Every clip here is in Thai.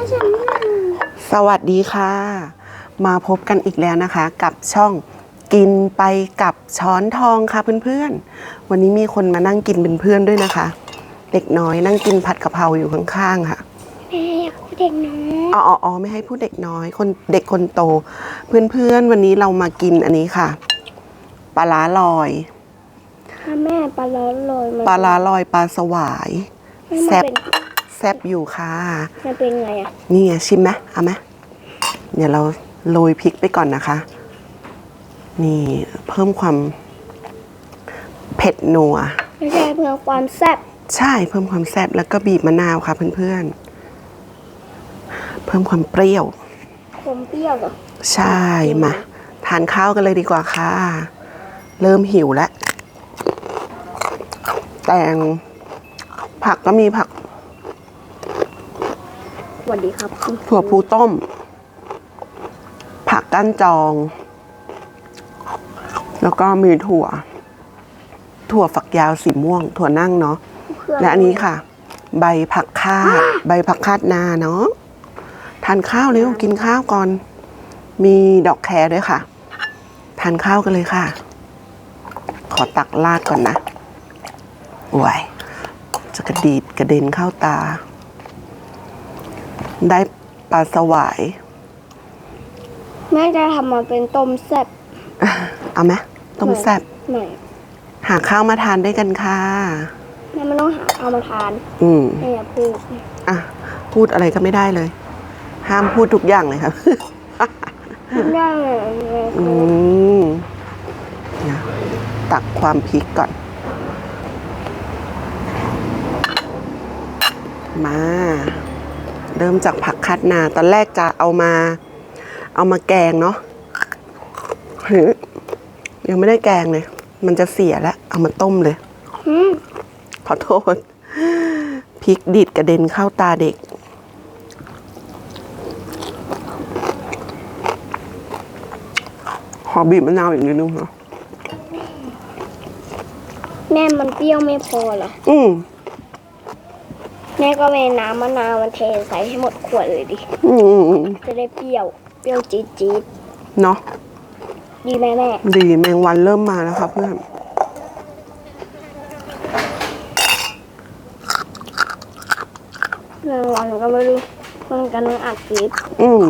ถ้าฉันสวัสดีค่ะ มาพบกันอีกแล้วนะคะ กับช่องกินไปกับช้อนทองค่ะเพื่อนๆ วันนี้มีคนมานั่งกินเป็นเพื่อนด้วยนะคะ เด็กน้อยนั่งกินผัดกะเพราอยู่ข้างๆค่ะแม่อยากพูดเด็กน้อยอ๋ออ๋ออ๋อไม่ให้พูดเด็กน้อยคนเด็กคนโต เพื่อนๆ วันนี้เรามากินอันนี้ค่ะปลาร้าลอยถ้าแม่ปลาร้อนลอยมันปลาร้าลอยปลาสวายมันแซ่บเป็น แซ่บอยู่ค่ะมันเป็นไงอะ นี่ไงชิมไหมเอาไหมเดี๋ยวเราโรยพริกไปก่อนนะคะ นี่เพิ่มความเผ็ดนัวไม่ใช่เพื่อความแซ่บใช่เพิ่มความแซ่บแล้วก็บีบมะนาวค่ะเพื่อนๆ เพิ่มความเปรี้ยว ผมเปรี้ยวเหรอ ใช่มาทานข้าวกันเลยดีกว่าค่ะ เริ่มหิวแล้ว แตงผักก็มีผักส วัสดีครับคุณถั่วพูต้ม ผักก้านจอง แล้วก็มีถั่ว ถั่วฝักยาวสีม่วง ถั่วนั่งเนาะเพื่อนและอันนี้ค่ะ ใบผักคาด ใบผักคาดนาเนาะทานข้าวเร็วกินข้าวก่อน มีดอกแครด้วยค่ะ ทานข้าวกันเลยค่ะ ขอตักราดก่อนนะโอ้ยจะกระดีดกระเด็นเข้าตา ได้ปลาสวาย แม่จะทำมาเป็นต้มแซ่บเอาไหมต้มแซ่บหน่อยหาข้าวมาทานด้วยกันค่ะแม่ไม่ต้องหาเอามาทานอืมแม่อย่าพูดอะพูดอะไรก็ไม่ได้เลย ห้ามพูดทุกอย่างเลยครับพูดได้เลยแม่อืมนะตักความพริกก่อน มา เริ่มจากผักคัดนา ตอนแรกจะเอามา เอามาแกงเนาะเฮ้ยยังไม่ได้แกงเลย มันจะเสียแล้ว เอามาต้มเลยอืมขอโทษพริกดิดกระเด็นเข้าตาเด็ก ขอบีบมะนาวอีกนิดนึงเนาะแม่มันเปรี้ยวไม่พอเหรอ อืม แม่ก็เวน้ำมะนาวมันเทใส่ให้หมดขวดเลยดิอืมอืมอืมจะได้เปรี้ยว เปรี้ยวจี๊ดจี๊ดเนาะดีไหมแม่ ดีแมงวันเริ่มมาแล้วค่ะเพื่อนแม่วันก็ไม่รู้มันกำลังอัดคลิปอืม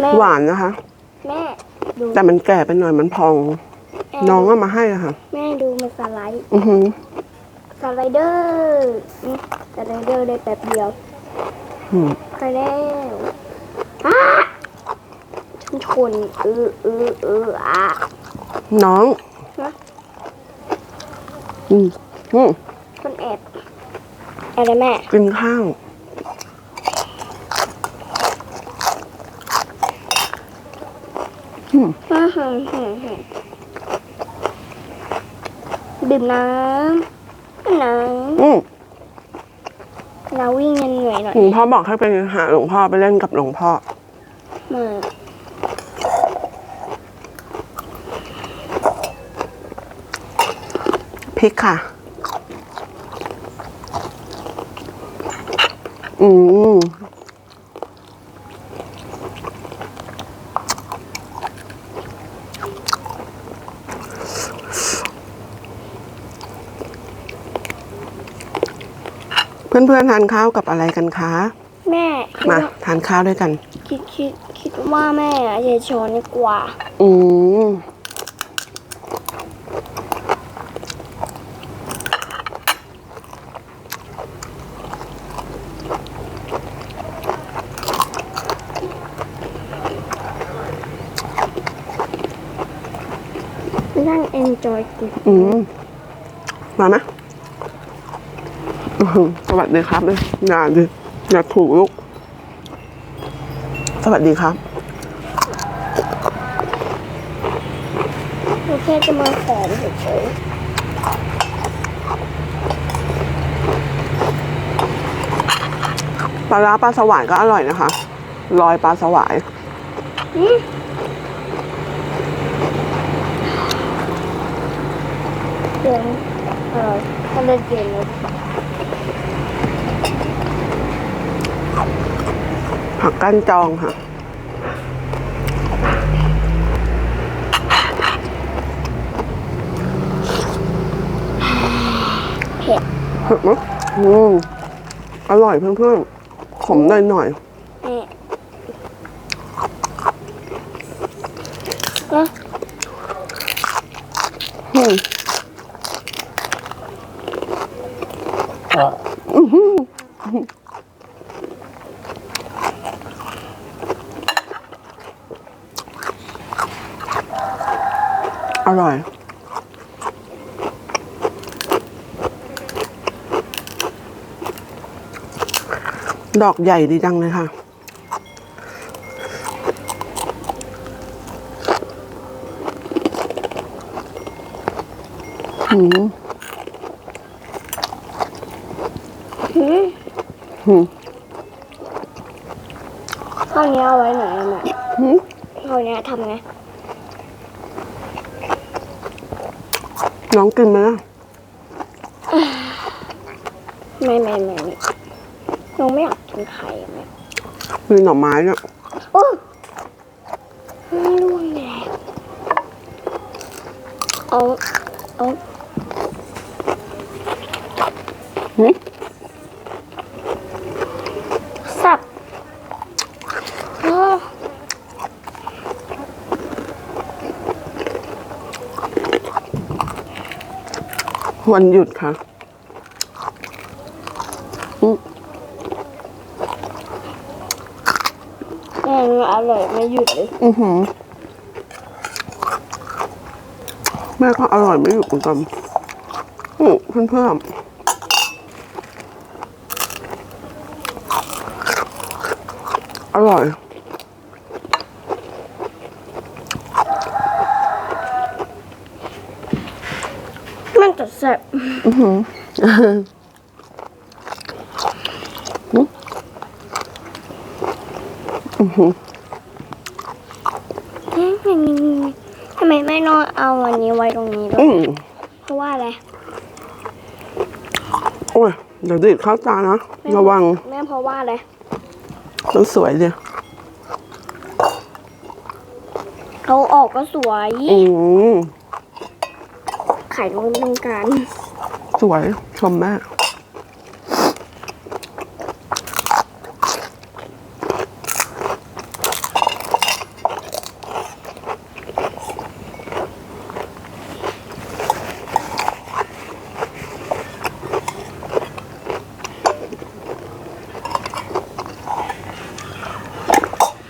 แม่หวานนะคะ แม่ดูแต่มันแก่ไปหน่อยมันพอง แม่น้องเอามาให้อะค่ะ แม่ดูมันสไลด์ อือหือ สไลเดอร์นี่สไลเดอร์ได้แป๊บเดียวอืมไปแล้วอ้าชุนชนเออเออเอออะน้องฮะอืมอืมคนแอบอะไรแม่ กินข้าวฮึ่มฮึ่มฮึ่มฮึ่มดื่มน้ำ น้อืมำเราวิ่งเหนื่อยๆหน่อยหลวงพ่อบอกให้ไปหาหลวงพ่อไปเล่นกับหลวงพ่อมาพริกค่ะ อืม เพื่อนๆทานข้าวกับอะไรกันคะแม่คิดมาว่าทานข้าวด้วยกัน คิดคิดคิดว่าแม่อะจะช้อนดีกว่า อืมนั่งเอนจอยกินอืมมาไหมอื้อหือ สวัสดีครับเลยอย่าดิอย่าถูกลูก สวัสดีครับหนูแค่จะมาขอเฉยปลาร้าปลาสวายก็อร่อยนะคะลอยปลาสวายๆอืมเดี๋ยวอร่อยถ้าเล่นเกมเลย ผักก้านจองค่ะ เผ็ดเผ็ดไหมอืมอร่อยเพื่อนๆ ขมหน่อยหน่อยแม่นะๆอืมอ ร่อย ดอกใหญ่ดีจังเลยค่ะ หืมหืมหืมข้าวเหนี้ยวเอาไว้ไหนอะแม่หืมข้าวเหนี้ยวทำไง น้องกินไหมล่ะไม่ไม่ไม่ไม่น้องไม่อยากกินไข่แม่มีหน่อไม้เนี่ย โอ้ไม่ร่วงแล้วเอาเอา หืม สับเออ วันหยุดค่ะอืมแม่มันอร่อยไม่หยุดเลย อือหือ แม่ก็อร่อยไม่หยุดเหมือนกันอืมเพื่อนๆ อร่อย มันจะแซ่บ อือหืออือหือทำไมแม่นอนเอาวันนี้ไว้ตรงนี้ด้วอืยมเพราะว่าอะไรโอ้ยเดี๋ยวดีดเข้าตานะระวังแม่เพราะว่าอะไรมันสวยเลยเอาออกก็สวย อืม ไข่ลงตรงกลางสวยชมแม่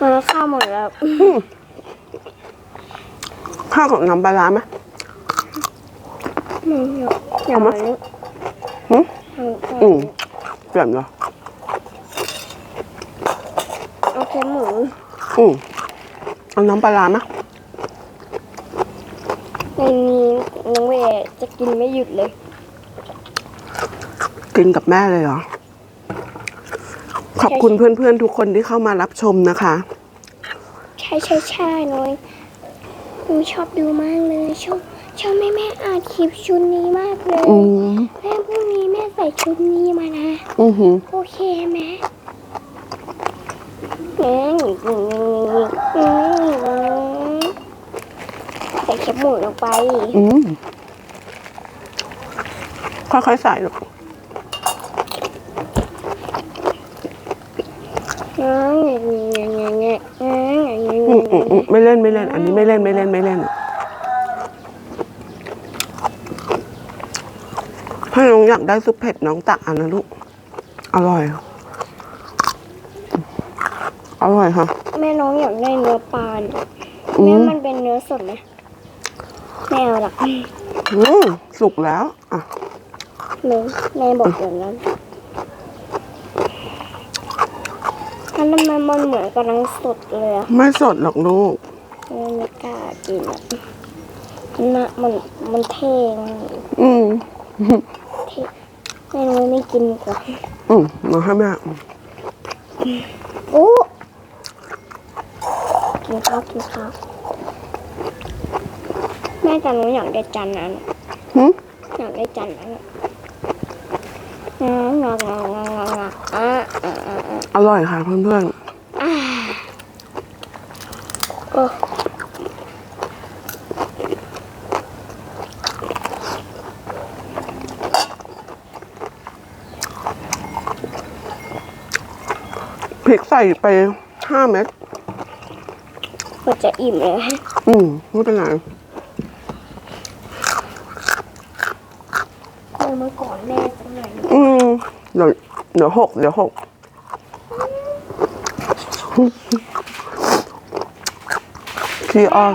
มันข้าวหมดแล้ว ข้าวกับน้ำปลาร้าไหมอืมอย่าอย่า เอาไหมมาลึกหืมเอาอืมเปลี่ยนเหรอเอาแค่หมูอืมเอาน้ำปลาร้าไหมในนี้น้องเวย์จะกินไม่หยุดเลย กินกับแม่เลยเหรอ ขอบคุณเพื่อนๆ ทุกคนที่เข้ามารับชมนะคะ ใช่ใช่ใช่น้อยหนูชอบดูมากเลยชอบ ชอบแม่แม่อ่านคลิปชุดนี้มากเลยอืมแม่พรุ่งนี้แม่ใส่ชุดนี้มานะ อือหือโอเคไหมเอ้ยอืมอืมใส่แคบหมูลงไป อืมค่อยๆใส่หรอกเอ้ยเงี้ยเงี้ยเงี้ยเอ้ยเงี้ยอืมอืมอืมไม่เล่นไม่เล่น อันนี้ไม่เล่นไม่เล่นไม่เล่น ถ้าน้องอยากได้ซุปเผ็ดน้องตักเอันนะลูก อร่อย อร่อยค่ะ แม่น้องอยากได้เนื้อปลาเนี่ยอืแม่มมันเป็นเนื้อสดไหมแม่เอาละอืมสุกแล้ว อะแม่แม่บอกอย่างนั้นอันนั้นมันมันเหมือนกำลังสดเลยอะไม่สดหรอกลูกแม่ไม่กล้ากินอะนะมันมันเท่มากอืม แม่ไม่กินก่อนอืมราให้แม่โอ้กินข้าวกินข้าวแม่จันหนูอยากได้จันนั้นหืมอยากได้จันนั้นออร่อยค่ะเพื่อนๆโอ้ ริกใส่ไปห้าเม็ดมันจะอิ่มเลยอืมไม่เป็นไรเออเมื่อก่อนแม่สักหน่อยอืมเดี๋ยวเดี๋ยวหกเดี๋ยวหกพี่อ้อน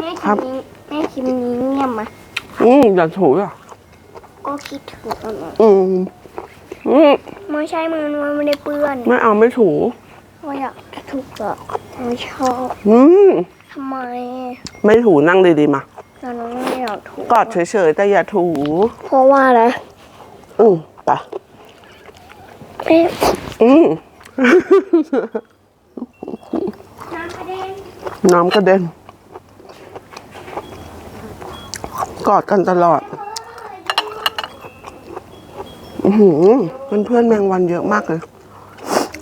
แม่ครัคิบดนี้แม่คิดนี้เงียบมาอืมอย่าถูอะก็คิดถึงตลอดอืมอืม ไม่ใช่มือมันไม่ได้เปื้อนไม่เอาไม่ถูว่าอยากจะถูกอะไม่ชอบอืมทำไมไม่ถูนั่งดีๆมาเราน้องไม่อยากถูกกอดเฉยๆแต่อย่าถู เพราะว่าอะไรอืมไปแม่อืมน้ำกระเด็นน้ำกระเด็นกอดกันตลอด อือหือเพื่อนๆแมงวันเยอะมากเลย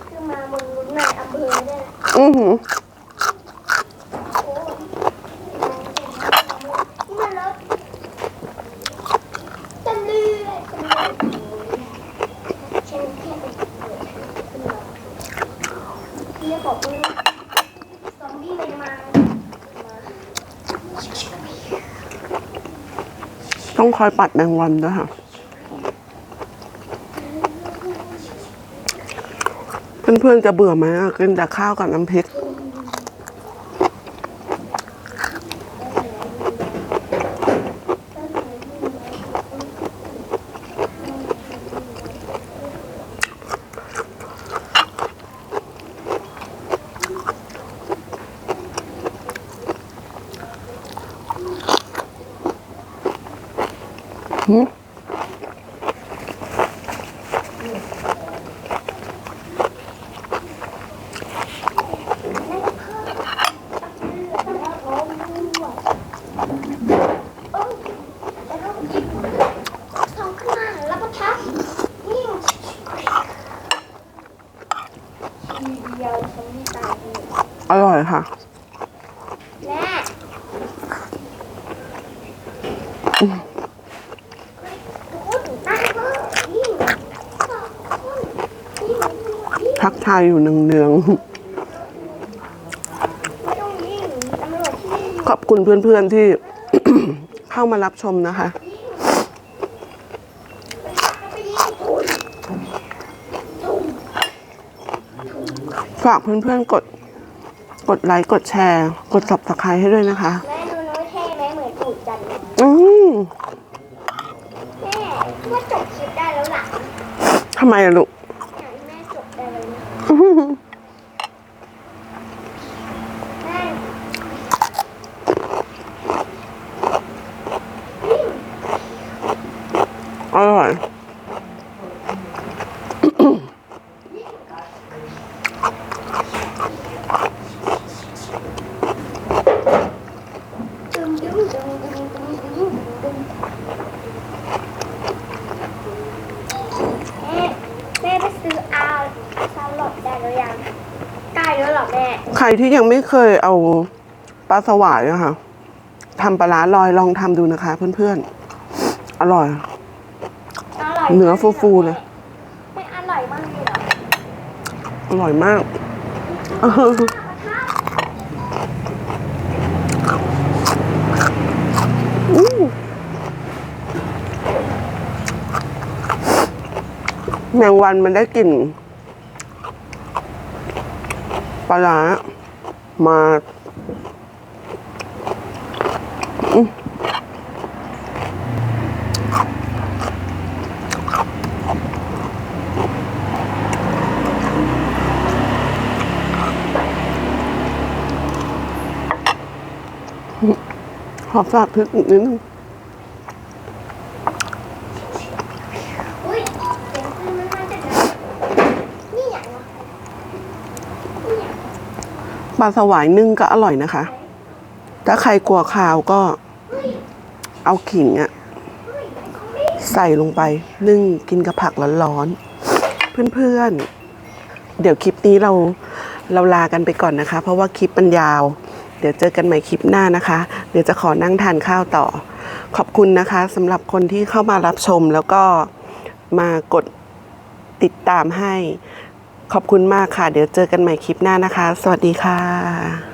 คือมาบนรุ่นในอำเภอได้อือหือมาแล้วจะเลื่อยฉันแค่ไปเรียกบอกว่าซอมบี้มันมาต้องคอยปัดแมงวันด้วยค่ะ เพื่อนๆจะเบื่อไหมกินแต่ข้าวกับน้ำพริกทองขึ้นมาแล้วก็ทับยิ่ง เดียวฉันไม่ตายเลยอร่อยค่ะ แม่คุณตั้งเพิ่มยิ่งสองคนยิ่งยิ่งทักทายอยู่เนืองไม่ต้องยิ่งตำรวจที่ๆขอบคุณเพื่อนๆที่ เข้ามารับชมนะคะ ไปยิ่งคุณ ฝากเพื่อนๆกด กดไลค์กดแชร์ กด subscribe ให้ด้วยนะคะ แม่ดูน้อยเท่ไหมเหมือนตูดจันทร์อืมแม่ว่าจบคลิปได้แล้วล่ะทำไมอะลูก อยากให้แม่จบได้เลยนะแม่ อร่อย ดึงดึงดึงดึงดึงดึงดึงแม่แม่ไปซื้ออาซาลอดได้หรือยังใกล้แล้วเหรอแม่ ใคร ที่ยังไม่เคยเอาปลาสวายอะค่ะทำปลาร้าลอยลองทำดูนะคะ เพื่อนๆอร่อยอร่อย เนื้อฟูๆเลย ไม่อร่อยมากเลยเหรอ อร่อยมาก แมงวันมันได้กลิ่นปลาร้า มาขอฝากพริกอีกนิดนึง อุ้ยเสียงปืนมันมาจากไหนนี่อย่างวะนี่อย่าง ปลาสวายนึ่งก็อร่อยนะคะ ถ้าใครกลัวคาวก็เอาขิงอะใส่ลงไปนึ่งกินกับผักร้อนๆเพื่อนๆ เดี๋ยวคลิปนี้เราเราลากันไปก่อนนะคะ เพราะว่าคลิปมันยาว เดี๋ยวเจอกันใหม่คลิปหน้านะคะ เดี๋ยวจะขอนั่งทานข้าวต่อ ขอบคุณนะคะสำหรับคนที่เข้ามารับชมแล้วก็มากดติดตามให้ ขอบคุณมากค่ะ เดี๋ยวเจอกันใหม่คลิปหน้านะคะ สวัสดีค่ะ